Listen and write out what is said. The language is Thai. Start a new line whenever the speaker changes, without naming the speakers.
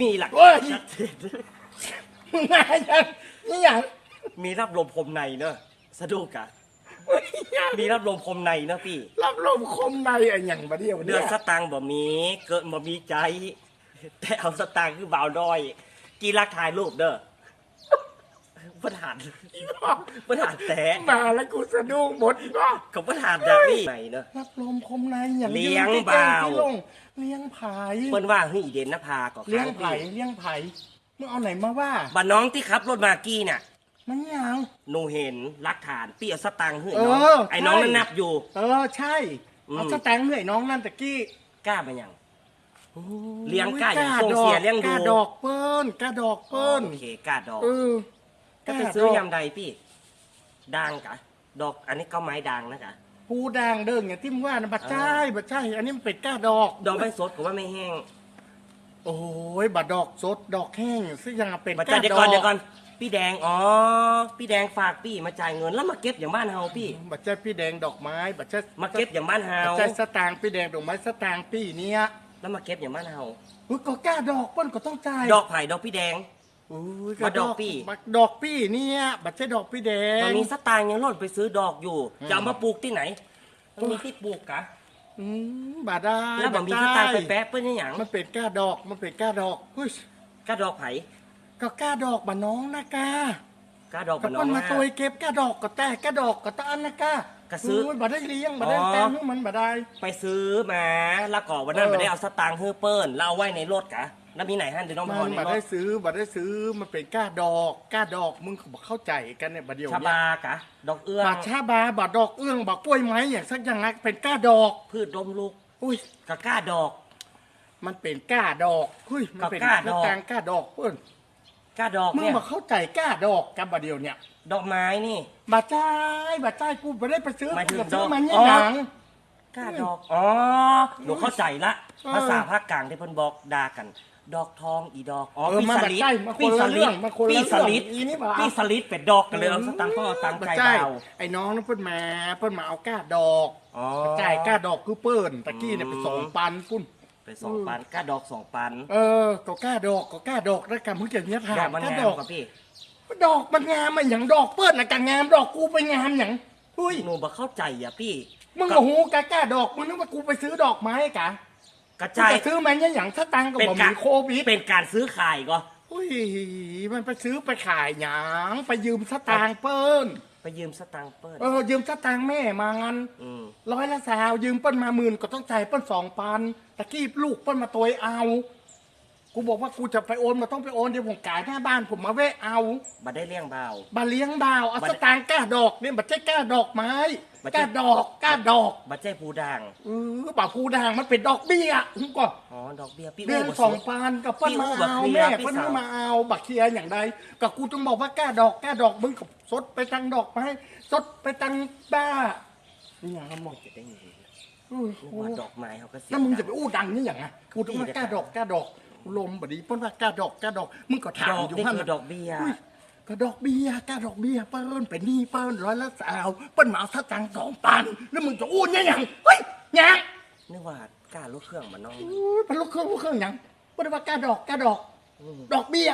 มีหลัก
โอ้ย
ชัดเจน
มึงมาอย่างนี่อย่าง
มีรับลมคมในเนอะสะดุกอะมีรับลมคมในเนอะพี่
รับลมคมในอะอย่างบะเดียว
เดื
เนี่
อยนสตางค์บ่มี เกิดบ่มีใจ แต่เอาสตางค์คือบ่าวด้อย กีรักถ่ายรูปเด้อ ประธานประธานแต่
มาแล้วกูสะดุ้งหมดก็
กับประธานดาวี่ไหนเนอะ
รับลมคมในอย่าง
เลี้ยง
ที่
บ่าว
ที่ลงเลี้ยงไผ่
เปิ้นว่าเฮ้ยอีเดนนภาก็
เลี้ยง
ค้าง
ไผ่
พี่
เลี้ยงไผ่มึงเอาไหนมาว่า
บ้านน้องที่ขับรถมากี้น่ะ
มันยัง
หนูเห็นหลักฐานพี่เอาสตางค์ให้
เอ
น้อง
อ
ไอ้น้อง
ใช่
นั่นนับอยู่
เออใช่
อืม
เอาสแตงค์เหนื่อยน้องนั่นตะกี้
กล้ามายังเลี้ยงกล้าอย่างส่งเสียเลี้ยงดู
กล้าดอกเปิ้นกล้าดอกเปิ้น
โอเคกล้าดอก
เออ
ก็ไปซื้อยำใดพี่ด่างกะ ดอกอันนี้ก็ไม้ด่างนะกะ
ปูดางเด้งอย่างที่มึงว่านะบัดใช่บัดใช่อันนี้มันเป็นกล้าดอก
ดอกไม่สดก็ว่าไม่แห้ง
โอ้ยบัดดอกสดดอกแห้งซึ่งยังเป็น
มา
ก้
จ่ายเดี๋ยวก่อนเดี๋ยวก่อนพี่แดงอ๋อพี่แดงฝากพี่มาจ่ายเงินแล้วมาเก็บอย่างบ้านเฮาพี่
บัดใช่พี่แดงดอกไม้บัดใช่
มาเก็บอย่างบ้านเฮา
บัดใช่สตางค์พี่แดงดอกไม้สตางค์พี่เนี้ย
แล้วมาเก็บอย่างบ้านเฮา
อุ้ยก็กล้าดอกเปิ้นก็ต้องจ่าย
ดอกไผ่ดอกพี่แดง
อุ้ย
บัดดอกปี้
บัดดอกปี้เนี่ยบัดใช่ดอกพี่แดง
มันมีสตางค์ยังหล่นไปซื้อดอกอยู่ จะเอามาปลูกที่ไหนมันมีที่ปลูกกะ
อืมบาดได้
แล้วมันมีสตางค์ไปแป๊ะเปิ้นยังหยัง
มันเป็นกล้าดอกมันเป็นกล้าดอกเฮ้ย
กระดอกไผ่
ก็กล้าดอกบาน้องนะกาก
ระดอก
กับ
บ้านน้
มั
อนง
มา
นะ
ตัวเก็บกล้าดอกก็แต่กล้าดอกก็ตะอันนะกาก
ระซื้อ
โยบาได้เลี้ยงบาได้
อ๋อ
แต่งให้มันบาได้
ไปซื้อมาแล้วก่อวันนั้น
เออ
ไม่ได้เอาสตางค์เฮือเปิ้นแล้วเอาไว้ในรถกะ แล้วมีไหนฮั่นเดี๋ยวน้อง
มั
พอนใน
บารได้
ถ
ซื้อบาได้ซื้อมันเป็นกล้าดอกกล้าดอกมึงก็บอกเข้าใจกันเนี่ยบาเดียว
ชา
เนี่ย
บากะดอกเอื้อง
บาชาบาบาดอกเอื้องบากล้วยไม้อย่างสักอย่างนักเป็นกล้าดอก
พืชดมลูก
อุ้ย
กะกล้าดอก
มันเป็นกล้าดอกเฮ้ยมันเป็น
ก็กล้าดอก
แตงกล้าดอกเพื่อน
กล้าดอก
มึง
เนี่ย
มาเข้าใจกล้าดอกกับบาเดียวเนี่ย
ดอกไม้นี่
บาจ้ายบาจ้ายกูไม่ได้ไปซื้อ
หมายถึง
กูซื้อ
ดอก
มันเนี่ย
อ๋อ
หนัง
กล้าดอก อ๋อ หนูเข้าใจละ
เออ
ภาษาภาคกลางที่เพิ่นบอกด่ากัน ดอกทองอีดอกอ๋อ
เออ
ปี
มา
ส
แบบ
ลิด
ใกล้มาคน
ปี
ละ
สลิ
เรื่
ด
องมาคนละ
ปีสลิด
เรื่องอีนี่บ่า
ปีสลิดเป็ดดอกกันเลยเอาสตังค์พ่อตังค์
บา
ใจ
จ้าย
เบา
ไอ้น้องนั่นเพิ่นมาเพิ่นมาเอากล้าดอก
อ๋อ
จ่ายกล้าดอกคือเปิ้นตะกี้เนี่ย
อืม
ไปสองปันปุ้น
ไปสองปันกล้าดอกสองปัน
เออก็กล้าดอกก็กล้าดอกแล้วกันมึงเกี่ยวเนี้ยถา
ดอ
ม
กมัน
กล้างาด
ม
อก
กับพี่
ดอกมันงามมันอย่างดอกเปิ้นน่ะกันงามดอกกูไปงามอย่างอุ้ย
หนูบ่เข้าใจอะพี่
มึงก็หูกะกล้าดอกมึงนึกว่ากูไปซื้อดอกไม้กะ
กระ
กู
จาย
จะซื้อมันเนี่ยอย่างถ้าตังค์ก็
เป็น
บอก
การ
มีโควิด
เป็นการซื้อขายก็
อุ้ยมันไปซื้อไปขายหยังไปยืมสตางค์เปิ้น
ไปยืมสตังค์เปิ้ล
เออยืมสตางค์แม่มางั้น
อืม
ร้อยละสาวยืมเปิ้นมาหมื่นก็ต้องจ่ายเปิ้นสองพันตะกี้ลูกเปิ้นมาตัวเอา กูบอกว่ากูจะไปโอนมาต้องไปโอนเดี๋ยวผมกายหน้าบ้านผมมาแวะเอา
บ่ได้เลี้ยงเบา
บาเลี้ยงบ่าวเอา
บั
ส
ด
ตางค์ก้าดอกเนี่ยบัดใช่ก้าดอกไม้
บัด
ก้า
ใช่
ดอกก้าดอก
บัดใจผู้ด่าง
เออบ่าวผู้ด่างมันเป็นดอกเบี้ยผมก็
อ๋อ ดอกเบี้ยพี่
เดือน
บ่
สองพันกับเปิ้น
พี่
มา
อู้บัก
เอา
เคลียร์
แม่
พี่
เปิ้น
สาว
มาเอาบักเคลียร์อย่างใดกับกูต้องบอกว่าก้าดอกก้าดอกมึงกับสดไปตังดอกไม้สดไปตังบ้านี่อย่างนั้นหมด
จะได้เงิน
อุ้ย
นึกว่าดอกไม้เขาก็เสีย
แล้วมึงจะไปอู้ดังนี่อย่างไงกูต้องว่ากล้าดอกกล้าดอก ลมบดีเปิ้นว่ากล้าดอกกล้าดอก มึงก็ถาม
ดอก
อยู่
นี่
ว่า
คือดอกเบี้ย
อุ้ย ก็ดอกเบี้ยกล้าดอกเบี้ยเปิ้นเป็นหนี้เปิ้นร้อยละสาวเปิ้นมาเอาสตังค์สองพันแล้วมึงจะอู้เนี่ยอย่างเฮ้ยยัง
นึกว่ากล้ารถเครื่องมาน้อง
อุ้ยเป็นลูกเครื่องลูกเครื่องหยังเปิ้นว่ากล้าดอกกล้าดอก ดอกเบี้ย